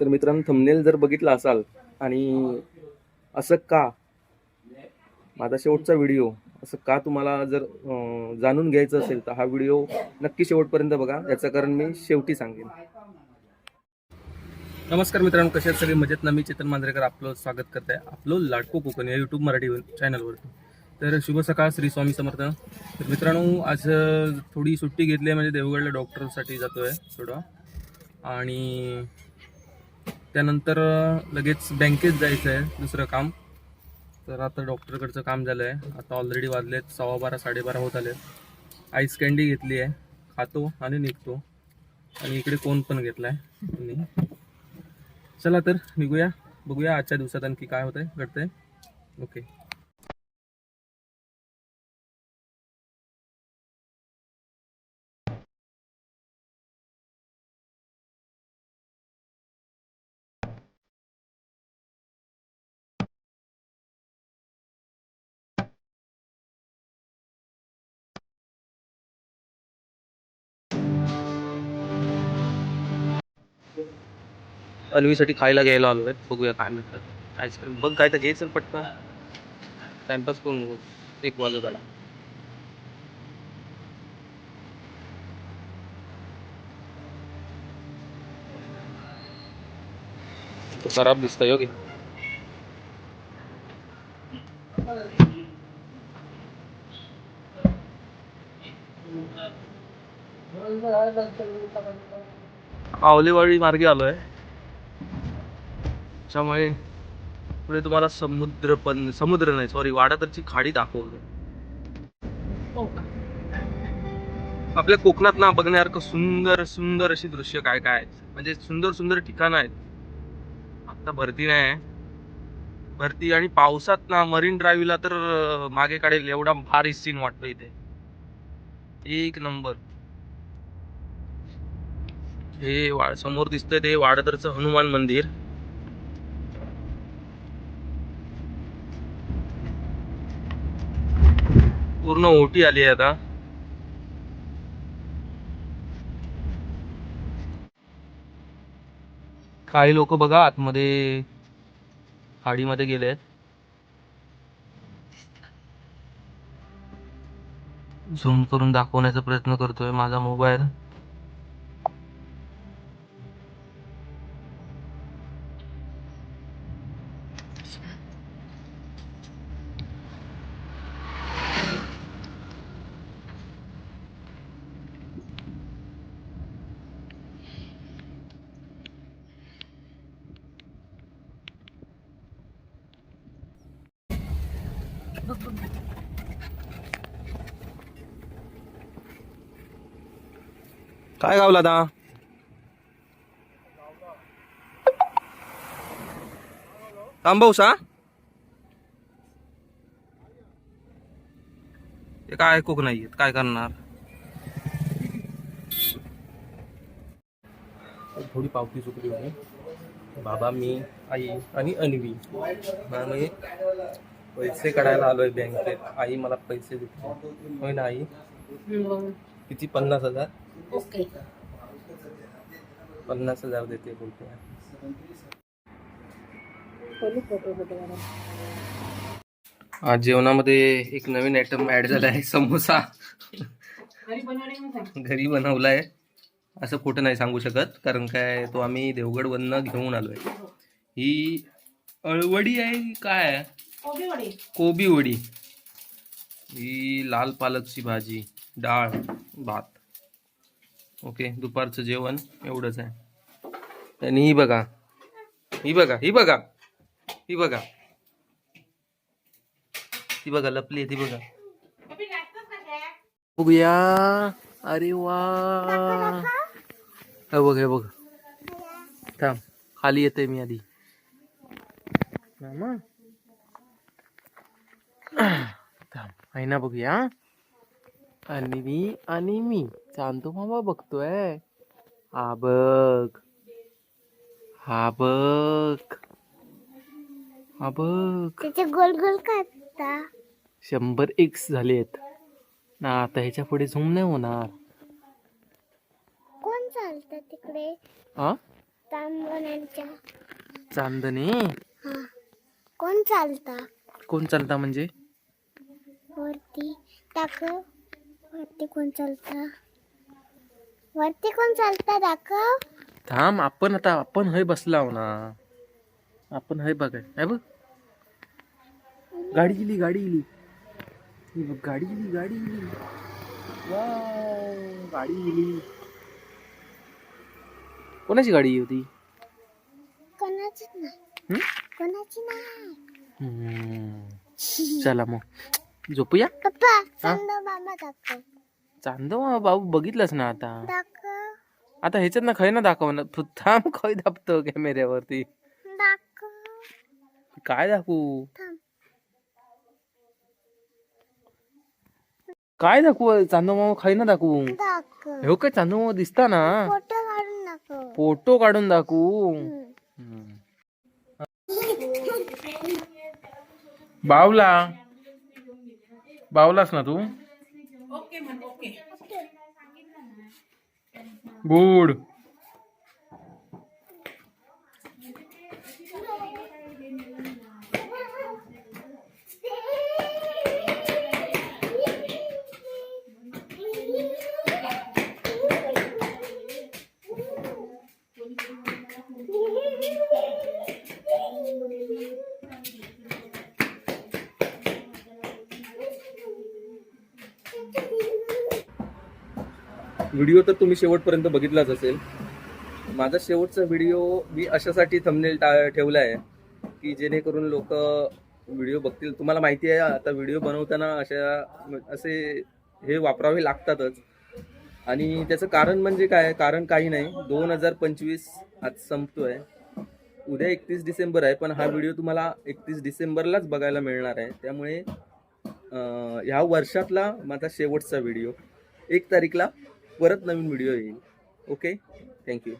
तर मित्रांनो थंबनेल जर बघितला असाल आणि असं का? माझा शेवटचा व्हिडिओ असं का तुम्हाला जर जाणून घ्यायचं असेल तर हा व्हिडिओ नक्की शेवटपर्यंत बघा. याचं कारण मी शेवटी सांगेन. नमस्कार मित्रांनो कसे आहेत सगळे? मजेत ना? मी चेतन मांजरेकर आपलं स्वागत करत आहे आपलं लाडको कोकण या यूट्यूब मराठी चॅनलवर तर शुभ सकाळ श्री स्वामी समर्थ. तर मित्रांनो आज थोडी सुट्टी घेतली आहे म्हणजे देवगडला डॉक्टरसाठी जातो आहे थोडं. आणि त्यानंतर लगेच बँकेत जायचं आहे दुसरं काम. तर आता डॉक्टरकडचं काम झालं आहे आता ऑलरेडी वाजलेत सव्वा बारा साडेबारा होत आले आईस कँडी घेतली आहे खातो आणि निघतो. आणि इकडे कोण पण घेतला आहे चला तर निघूया. बघूया आजच्या दिवसात आणखी काय होतंय घडतंय. ओके अन्वीसाठी खायला घ्यायला आलो आहे बघूया काय म्हणतात आईस्क्रीम बघ काय तर घ्यायचं पटकन. टाइमपास करून बघू. एक वाजत आला. खराब दिसतोय हो योगी आवलेवाडी मार्गे आलोय. त्यामुळे पुढे तुम्हाला समुद्र पण समुद्र नाही सॉरी वाडातरची खाडी दाखवतो. आपल्या कोकणात ना बघण्यासारखं सुंदर सुंदर अशी दृश्य काय काय आहेत? म्हणजे सुंदर सुंदर ठिकाणं आहेत. आता भरती नाही. आहे भरती आणि पावसात ना मरीन ड्राईव्हला तर मागे काढेल एवढा भारी सीन वाटतो इथे. एक नंबर हे समोर दिसतंय ते वाडदरचं हनुमान मंदिर. पूर्ण ओटी आली आहे आता. काही लोक बघा आतमध्ये हाडीमध्ये गेले आहेत झूम करून दाखवण्याचा प्रयत्न करतोय माझा मोबाईल. काय गावला आता तांबवसा ते काय ऐकूक नाहीयेत काय करणार? थोडी पावती चुकली होती. बाबा मी आई आणि अन्वी. आणि पैसे काढायला आलोय बँकेत. आई मला पैसे देते. होय ना आई? किती? पन्नास हजार? ओके. पन्नास हजार देते बोलते. फोटो फोटो आज जेवणामध्ये एक नवीन आयटम ऍड झाला आहे समोसा. घरी बनवलाय. असं खोटं नाही सांगू शकत कारण काय तो आम्ही देवगड वरनं घेऊन आलोय. ही अळवडी आहे की काय? आहे? कोबी वडे? कोबी वडी. ही लाल पालकची भाजी डाळ भात. ओके दुपारचं जेवण एवढंच आहे. आणि ही बघा ही बघा ही बघा ही बघा. ती बघा लपली आहे ती बघा. बघूया. अरे वा. हे बघ हे बघ. थांब खाली येते मी आधी. मामा. थांब आहे ना बघूया. आणि मी आणि मी. चांदो मामा बघतोय. हा बघ. हा बघ. हा बघ. त्याचे गोल गोल काढता. शंभर एक्स झालेत. ना आता ह्याच्या पुढे झूम नाही होणार. कोण चालतं तिकडे? हा तांबण्याच्या चांदणे? हा. कोण चालता? कोण चालता म्हणजे? वरती दाखव. वरती कोण चालता? वरती कोण चालता? दाखव. थांब आपण आता आपण हय बसला आहो ना आपण हय बघाय है बघ. गाडी गेली गाडी गेली ही बघ, गाडी गेली गाडी गेली वाव, गाडी गेली कोणाची गाडी होती? कोणाची नाही. हम्म? कोणाची नाही. हम्म. चला मग. झोपूया? पप्पा चांदो मामा दाखव. बाबू बघितलंच ना आता? दाखव. आता ह्याच्यात ना खय ना दाखव ना. तू थांब खय दाबतो कॅमेऱ्यावरती. दाखव. काय दाखवू? थांब. काय दाखवू? चांदव मामा खय ना दाखवू? दाखव. हो काय चांदव मामा दिसता ना. फोटो काढून दाखव. फोटो काढून दाखवू. हम्म. हम्म. बावला. बावलास ना तू? Okay okay. गुड. व्हिडिओ तर तुम्ही शेवटपर्यंत बघितलाच असेल. माझा शेवटचा व्हिडिओ मी अशासाठी थंबनेल टा ठेवला आहे की जेणेकरून लोक व्हिडिओ बघतील. तुम्हाला माहिती आहे आता व्हिडिओ बनवताना अशा असे हे वापरावे लागतातच. आणि त्याचं कारण म्हणजे काय? कारण काही नाही. दोन हजार पंचवीस आज संपतो आहे उद्या एकतीस डिसेंबर आहे पण हा व्हिडिओ तुम्हाला एकतीस डिसेंबरलाच बघायला मिळणार आहे. त्यामुळे ह्या वर्षातला माझा शेवटचा व्हिडिओ. एक तारीखला परत नवीन व्हिडिओ येईल. Okay thank you